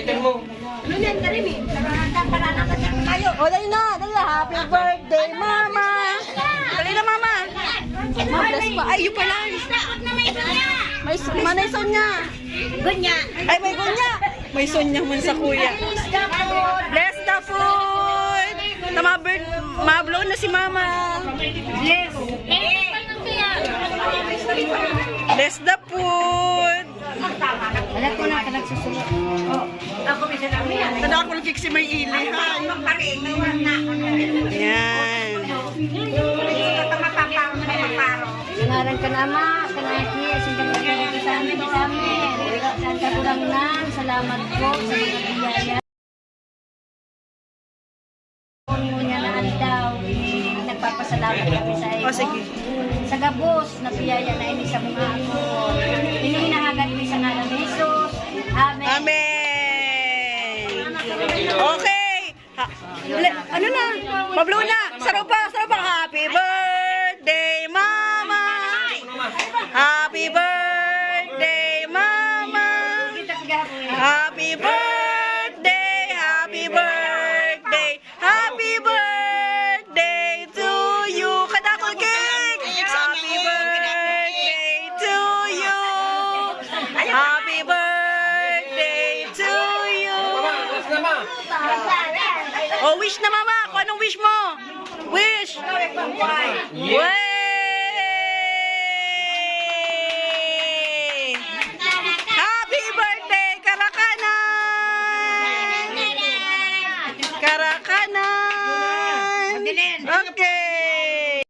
Item mo. Ano ka rin eh. Nagahanda para naman sa kayo. O, dali na. Dali. Happy ano? birthday, ano? mama. Dali na, mama. Ma'am, bless pa. Ay, yun pala. May sonya. May sonya. Gunya. Ay, may gunya. May sonya man sa kuya. Bless the food. Na mabird, mablow na si mama. Yes. Bless the food. Alam ko na ka nagsusunod. Oh ako may sinabi yan. Tada ako nagkiksi may ili. Hi. Yan. Ngaran ka na ama, ka na kiya, sige ka ka sa amin, sa amin. Santa kurang nan, salamat po sa mga biyaya. Kung niya na daw, nagpapasalamat kami sa iyo. Sa gabos na biyaya na ini sa mga ako. Hinihinahagan ko ano na? Pablo na. Sarap pa. Happy birthday, mama. Happy birthday, mama. Happy birthday, happy birthday, happy birthday to you. Kadakol cake. Happy birthday to you. Happy birthday Oh, wish na mama. Kung anong wish mo? Wish. Way! Happy birthday, Karakanan! Karakanan! Okay.